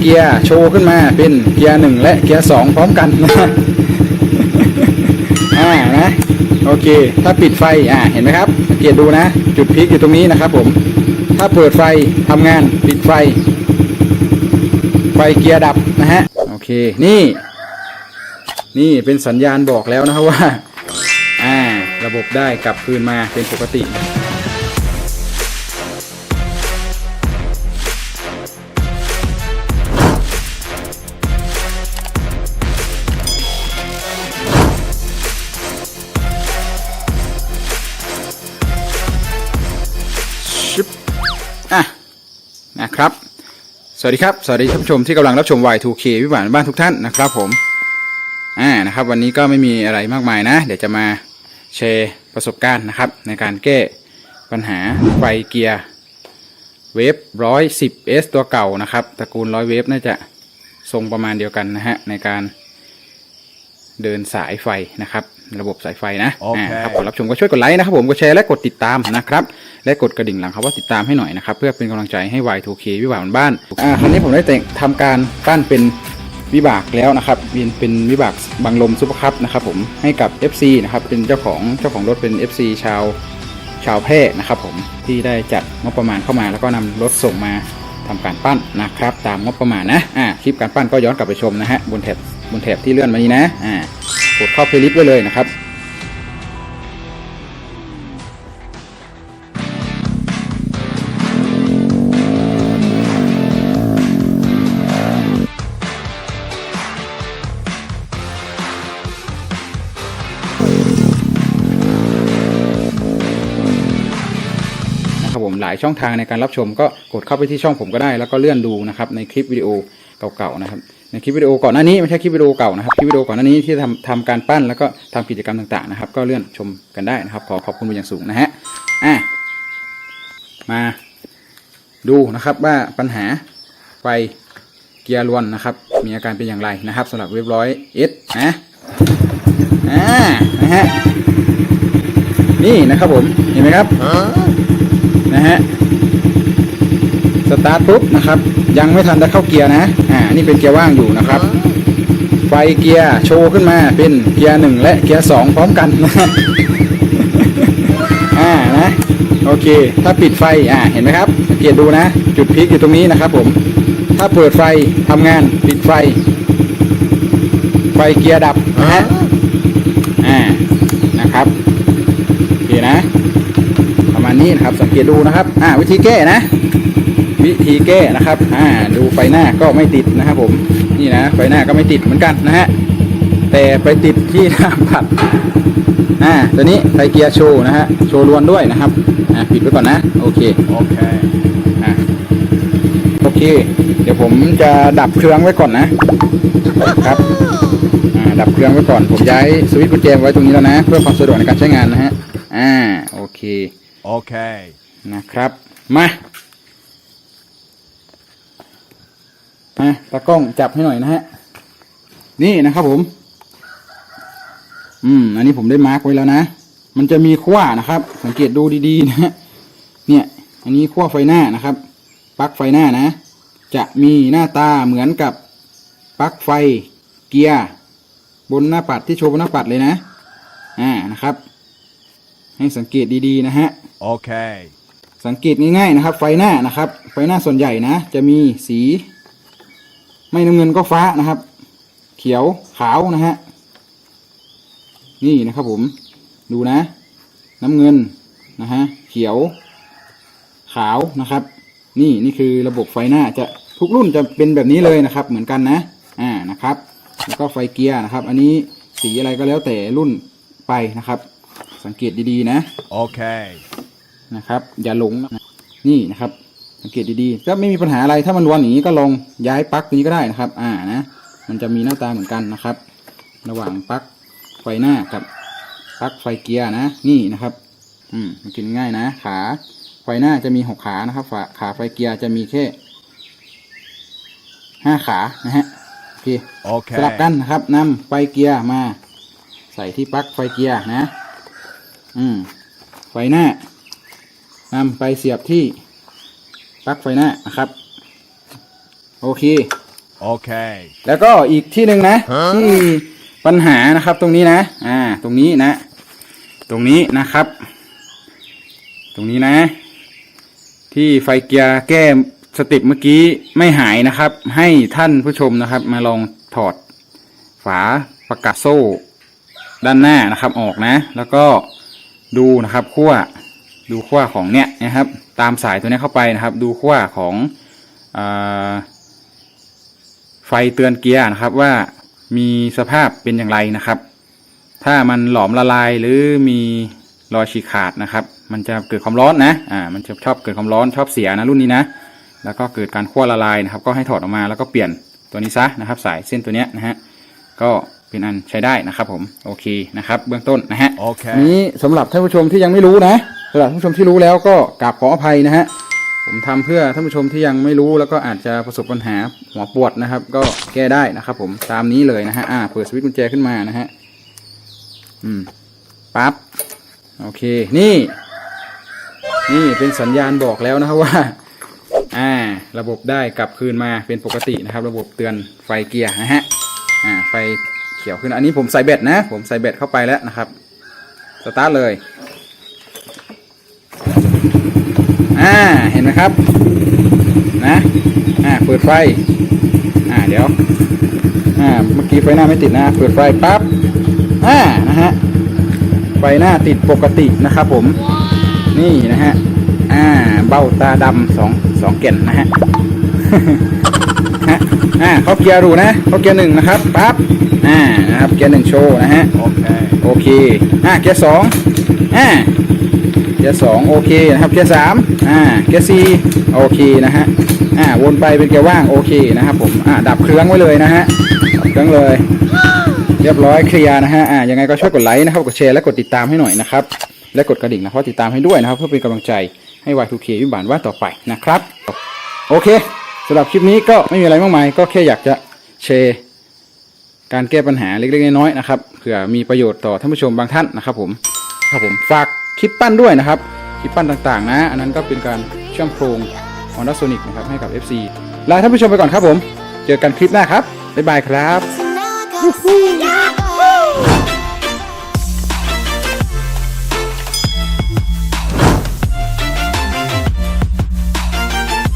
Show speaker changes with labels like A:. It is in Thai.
A: เกียร์โชว์ขึ้นมาเป็นเกียร์หนึ่งและเกียร์สองพร้อมกันนะอ่านะโอเค ถ้าปิดไฟอ่าเห็นไหมครับสังเกตดูนะ จุดพลิกอยู่ตรงนี้นะครับผม ถ้าเปิดไฟทำงานปิดไฟ ไฟเกียร์ดับนะฮะโอเคนี่ นี่เป็นสัญญาณบอกแล้วนะครับว่า อ่า ระบบได้กลับคืนมาเป็นปกติ นะครับ สวัสดีครับ สวัสดีท่านผู้ชมที่กำลังรับชม Y2K วิบานบ้านทุกท่านนะครับผมอ่านะครับ วันนี้ก็ไม่มีอะไรมากมายนะ เดี๋ยวจะมาแชร์ประสบการณ์นะครับ ในการแก้ปัญหาไฟเกียร์เวฟร้อยสิบเอสตัวเก่านะครับตระกูลร้อยเวฟน่าจะทรงประมาณเดียวกันนะฮะในการเดินสายไฟนะครับ ระบบสายไฟนะ
B: โอเค
A: อ่าครับก่อนรับชมก็ช่วยกดไลค์นะครับผมกดแชร์และกดติดตามนะครับ และกดกระดิ่งหลังครับว่าติดตามให้หน่อยนะครับ เพื่อเป็นกำลังใจให้ Y2K วิบากบ้านๆอ่าครั้นี้ผมได้แต่งทำการปั้นเป็นวิบากแล้วนะครับเป็นเป็นวิบากบังลมซุปเปอร์คัพนะครับผมให้กับ FC นะครับเป็นเจ้าของเจ้าของรถเป็น FC ชาว ชาวแพร่นะครับผมที่ได้จัดงบประมาณเข้ามาแล้วก็นำรถส่งมาทำการปั้นนะครับ ตามงบประมาณนะอ่าคลิปการปั้นก็ย้อนกลับไปชมนะฮะบนแถบบนแถบที่เลื่อนมานี้นะอ่า กดเข้าเพลย์ลิสต์ไว้เลยนะครับนะครับผมหลายช่องทางในการรับชมก็กดเข้าไปที่ช่องผมก็ได้ แล้วก็เลื่อนดูนะครับในคลิปวิดีโอเก่าๆนะครับ ในคลิปวิดีโอก่อนหน้านี้ไม่ใช่คลิปวิดีโอเก่านะครับคลิปวิดีโอก่อนหน้านี้ที่ทำทำการปั้นแล้วก็ทำกิจกรรมต่างๆนะครับ ก็เลื่อนชมกันได้นะครับ ขอขอบคุณเป็นอย่างสูงนะฮะอะมาดูนะครับว่าปัญหาไฟเกียร์ล้วนนะครับ มีอาการเป็นอย่างไรนะครับสำหรับเว็บร้อยเอสนะอ่านะฮะนี่นะครับผมเห็นไหมครับนะฮะ สตาร์ทปุ๊บนะครับ ยังไม่ทันได้เข้าเกียร์นะ อ่า นี่เป็นเกียร์ว่างอยู่นะครับ ไฟเกียร์โชว์ขึ้นมาเป็นเกียร์หนึ่งและเกียร์สองพร้อมกันนะอ่านะโอเค ถ้าปิดไฟอ่าเห็นไหมครับสังเกตดูนะ จุดพลิกอยู่ตรงนี้นะครับผม ถ้าเปิดไฟทำงานปิดไฟ ไฟเกียร์ดับนะฮะอ่านะครับโอเคนะ ประมาณนี้นะครับสังเกตดูนะครับ อ่าวิธีแก้นะ วิธีแก้นะครับ อ่า ดูไฟหน้าก็ไม่ติดนะครับผม นี่นะ ไฟหน้าก็ไม่ติดเหมือนกันนะฮะ แต่ไปติดที่หน้าปัด อ่า ตัวนี้ไฟเกียร์โชว์นะฮะ โชว์ล้วนด้วยนะครับ อ่า ปิดไว้ก่อนนะ โอเค
B: Okay.
A: อะโอเค เดี๋ยวผมจะดับเครื่องไว้ก่อนนะครับ อ่า ดับเครื่องไว้ก่อน ผมย้ายสวิตช์กุญแจไว้ตรงนี้แล้วนะ เพื่อความสะดวกในการใช้งานนะฮะ อ่า โอเค
B: Okay.
A: นะครับ มา มาตากล้องจับให้หน่อยนะฮะ นี่นะครับผม อืม อันนี้ผมได้มาร์กไว้แล้วนะ มันจะมีขั้วนะครับ สังเกตดูดีๆนะฮะเนี่ย อันนี้ขั้วไฟหน้านะครับ ปลั๊กไฟหน้านะ จะมีหน้าตาเหมือนกับปลั๊กไฟเกียร์บนหน้าปัดที่โชว์บนหน้าปัดเลยนะ อ่า นะครับ ให้สังเกตดีๆนะฮะ
B: Okay.
A: สังเกตง่ายๆนะครับ ไฟหน้านะครับ ไฟหน้าส่วนใหญ่นะ จะมีสี ไม่น้ำเงินก็ฟ้านะครับ เขียวขาวนะฮะนี่นะครับผมดูนะ น้ำเงินนะฮะเขียว ขาวนะครับ นี่นี่คือระบบไฟหน้าจะทุกรุ่นจะเป็นแบบนี้เลยนะครับ เหมือนกันนะอ่านะครับ แล้วก็ไฟเกียร์นะครับ อันนี้สีอะไรก็แล้วแต่รุ่นไปนะครับ สังเกตดีๆนะ
B: Okay.
A: นะครับ อย่าหลงนะนี่นะครับ สังเกตดีๆก็ไม่มีปัญหาอะไรถ้ามันวนอย่างนี้ก็ลองย้ายปลั๊กตัวนี้ก็ได้นะครับ อ่านะมันจะมีหน้าตาเหมือนกันนะครับ ระหว่างปลั๊กไฟหน้ากับปลั๊กไฟเกียร์นะ นี่นะครับ อืมมันกินง่ายนะ ขาไฟหน้าจะมีหกขานะครับฝาขาไฟเกียร์จะมีแค่ห้าขานะฮะโอเคสลับ
B: Okay.
A: กันนะครับนำไฟเกียร์มา ใส่ที่ปลั๊กไฟเกียร์นะ อืมไฟหน้านำไปเสียบที่ ปลั๊กไฟหน้านะครับ โอเค
B: Okay.
A: แล้วก็อีกที่หนึ่งนะ ที่ปัญหานะครับตรงนี้นะ อ่า ตรงนี้นะ ตรงนี้นะครับ ตรงนี้นะ ที่ไฟเกียร์แก้สติปเมื่อกี้ไม่หายนะครับ ให้ท่านผู้ชมนะครับ มาลองถอดฝาประกัดโซ่ด้านหน้านะครับออกนะ แล้วก็ดูนะครับขั้วดูขั้วของเนี้ยนะครับ ตามสายตัวเนี้ยเข้าไปนะครับ ดูขั้วของอ่าไฟเตือนเกียร์นะครับว่ามีสภาพเป็นอย่างไรนะครับ ถ้ามันหลอมละลายหรือมีรอยฉีกขาดนะครับ มันจะเกิดความร้อนนะอ่ามันจะชอบเกิดความร้อนชอบเสียนะรุ่นนี้นะ แล้วก็เกิดการคั่วละลายนะครับ ก็ให้ถอดออกมาแล้วก็เปลี่ยนตัวนี้ซะนะครับ สายเส้นตัวเนี้ยนะฮะก็เป็นอันใช้ได้นะครับผมโอเคนะครับ เบื้องต้นนะฮะ
B: Okay.
A: นี้สำหรับท่านผู้ชมที่ยังไม่รู้นะ สำหรับท่านผู้ชมที่รู้แล้วก็กราบขออภัยนะฮะผมทำเพื่อท่านผู้ชมที่ยังไม่รู้แล้วก็อาจจะประสบปัญหาหัวปวดนะครับ ก็แก้ได้นะครับ ผมตามนี้เลยนะฮะอ่าเปิดสวิตช์กุญแจขึ้นมานะฮะอืมปั๊บโอเค นี่ นี่เป็นสัญญาณบอกแล้วนะครับว่า อ่า ระบบได้กลับคืนมาเป็นปกตินะครับ ระบบเตือนไฟเกียร์นะฮะอ่าไฟเขียวขึ้นอันนี้ผมใส่แบตนะ ผมใส่แบตเข้าไปแล้วนะครับสตาร์ทเลย อ่าเห็นไหมครับ นะอ่าเปิดไฟอ่าเดี๋ยวอ่าเมื่อกี้ไฟหน้าไม่ติดนะเปิดไฟปั๊บอ่านะฮะไฟหน้าติดปกตินะครับผม นี่นะฮะอ่าเบ้าตาดำสองสองเก่นนะฮะฮะอ่าเขาเกียร์รูนะเขาเกียร์หนึ่งนะครับปั๊บอ่านะครับเกียร์หนึ่งโชว์นะฮะ
B: Okay.
A: โอเคอะเกียร์สองอ่า ยร์สองโอเคนะครับเกียร์สามอ่าเกียร์สี่โอเคนะฮะอ่าวนไปเป็นเกียร์ว่างโอเคนะครับผมอ่าดับเครื่องไว้เลยนะฮะดับเครื่องเลย เรียบร้อยเคลียร์นะฮะอ่ายังไงก็ช่วยกดไลค์นะครับกดแชร์และกดติดตามให้หน่อยนะครับและกดกระดิ่งนะครับติดตามให้ด้วยนะครับ เพื่อเป็นกำลังใจให้ Y2K วิบานว่าต่อไปนะครับ โอเคสำหรับคลิปนี้ก็ไม่มีอะไรมากมาย ก็แค่อยากจะแชร์การแก้ปัญหาเล็กๆน้อยๆนะครับเผื่อมีประโยชน์ต่อท่านผู้ชมบางท่านนะครับผมครับผมฝาก คลิปปั้นด้วยนะครับ คลิปปั้นต่างๆ นะ อันนั้นก็เป็นการเชื่อมโครงฮอนด้าโซนิกนะครับให้กับ FC ลาท่านผู้ชมไปก่อนครับผม เจอกันคลิปหน้าครับ บ๊ายบายครับ